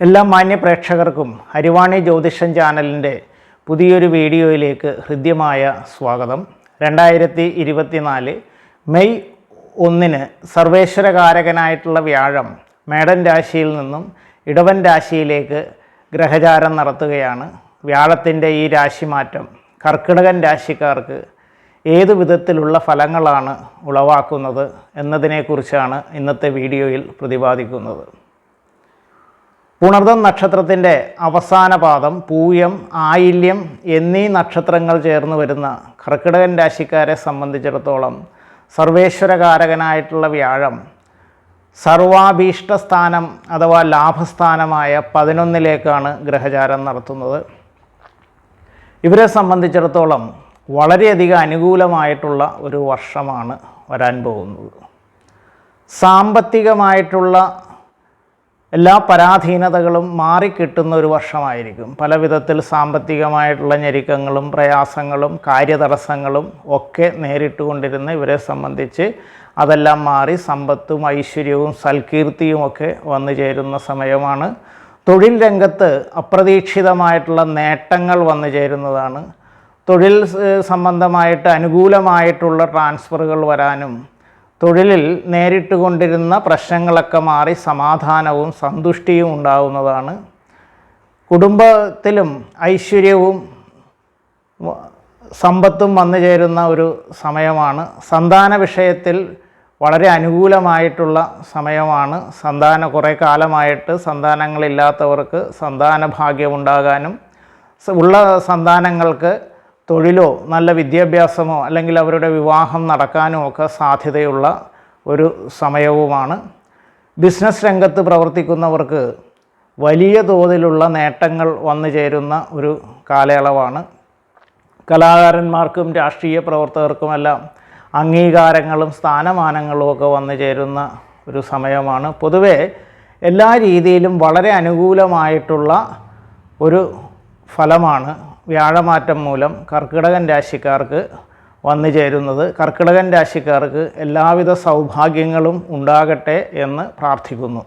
എല്ലാ മാന്യ പ്രേക്ഷകർക്കും ഹരിവാണി ജ്യോതിഷം ചാനലിന്റെ പുതിയൊരു വീഡിയോയിലേക്ക് ഹൃദ്യമായ സ്വാഗതം. രണ്ടായിരത്തി ഇരുപത്തിനാല് മെയ് ഒന്നിന് സർവേശ്വരകാരകനായിട്ടുള്ള വ്യാഴം മേടൻ രാശിയിൽ നിന്നും ഇടവൻ രാശിയിലേക്ക് ഗ്രഹചാരം നടത്തുകയാണ്. വ്യാഴത്തിന്റെ ഈ രാശിമാറ്റം കർക്കിടകൻ രാശിക്കാർക്ക് ഏതു വിധത്തിലുള്ള ഫലങ്ങളാണ് ഉളവാക്കുന്നത് എന്നതിനെക്കുറിച്ചാണ് ഇന്നത്തെ വീഡിയോയിൽ പ്രതിപാദിക്കുന്നത്. പുണർദം നക്ഷത്രത്തിന്റെ അവസാന പാദം പൂയം ആയില്യം എന്നീ നക്ഷത്രങ്ങൾ ചേർന്ന് വരുന്ന കർക്കിടകൻ രാശിക്കാരെ സംബന്ധിച്ചിടത്തോളം സർവേശ്വരകാരകനായിട്ടുള്ള വ്യാഴം സർവാഭീഷ്ടസ്ഥാനം അഥവാ ലാഭസ്ഥാനമായ പതിനൊന്നിലേക്കാണ് ഗ്രഹചാരം നടത്തുന്നത്. ഇവരെ സംബന്ധിച്ചിടത്തോളം വളരെയധികം അനുകൂലമായിട്ടുള്ള ഒരു വർഷമാണ് വരാൻ പോകുന്നത്. സാമ്പത്തികമായിട്ടുള്ള എല്ലാ പരാധീനതകളും മാറിക്കിട്ടുന്ന ഒരു വർഷമായിരിക്കും. പല വിധത്തിൽ സാമ്പത്തികമായിട്ടുള്ള ഞെരുക്കങ്ങളും പ്രയാസങ്ങളും കാര്യതടസ്സങ്ങളും ഒക്കെ നേരിട്ടുകൊണ്ടിരുന്ന ഇവരെ സംബന്ധിച്ച് അതെല്ലാം മാറി സമ്പത്തും ഐശ്വര്യവും സൽകീർത്തിയും ഒക്കെ വന്നു ചേരുന്ന സമയമാണ്. തൊഴിൽ രംഗത്ത് അപ്രതീക്ഷിതമായിട്ടുള്ള നേട്ടങ്ങൾ വന്നു ചേരുന്നതാണ്. തൊഴിൽ സംബന്ധമായിട്ട് അനുകൂലമായിട്ടുള്ള ട്രാൻസ്ഫറുകൾ വരാനും തൊഴിലിൽ നേരിട്ട് കൊണ്ടിരുന്ന പ്രശ്നങ്ങളൊക്കെ മാറി സമാധാനവും സന്തുഷ്ടിയും ഉണ്ടാകുന്നതാണ് കുടുംബത്തിലും ഐശ്വര്യവും സമ്പത്തും വന്നു ചേരുന്ന ഒരു സമയമാണ്. സന്താന വിഷയത്തിൽ വളരെ അനുകൂലമായിട്ടുള്ള സമയമാണ്. സന്താന കുറേ കാലമായിട്ട് സന്താനങ്ങളില്ലാത്തവർക്ക് സന്താന ഭാഗ്യമുണ്ടാകാനും ഉള്ള സന്താനങ്ങൾക്ക് തൊഴിലോ നല്ല വിദ്യാഭ്യാസമോ അല്ലെങ്കിൽ അവരുടെ വിവാഹം നടക്കാനോ ഒക്കെ സാധ്യതയുള്ള ഒരു സമയവുമാണ്. ബിസിനസ് രംഗത്ത് പ്രവർത്തിക്കുന്നവർക്ക് വലിയ തോതിലുള്ള നേട്ടങ്ങൾ വന്നു ചേരുന്ന ഒരു കാലയളവാണ്. കലാകാരന്മാർക്കും രാഷ്ട്രീയ പ്രവർത്തകർക്കുമെല്ലാം അംഗീകാരങ്ങളും സ്ഥാനമാനങ്ങളും ഒക്കെ വന്നു ചേരുന്ന ഒരു സമയമാണ്. പൊതുവേ എല്ലാ രീതിയിലും വളരെ അനുകൂലമായിട്ടുള്ള ഒരു ഫലമാണ് വ്യാഴമാറ്റം മൂലം കർക്കിടകൻ രാശിക്കാർക്ക് വന്നു ചേരുന്നത് കർക്കിടകൻ രാശിക്കാർക്ക് എല്ലാവിധ സൗഭാഗ്യങ്ങളും ഉണ്ടാകട്ടെ എന്ന് പ്രാർത്ഥിക്കുന്നു.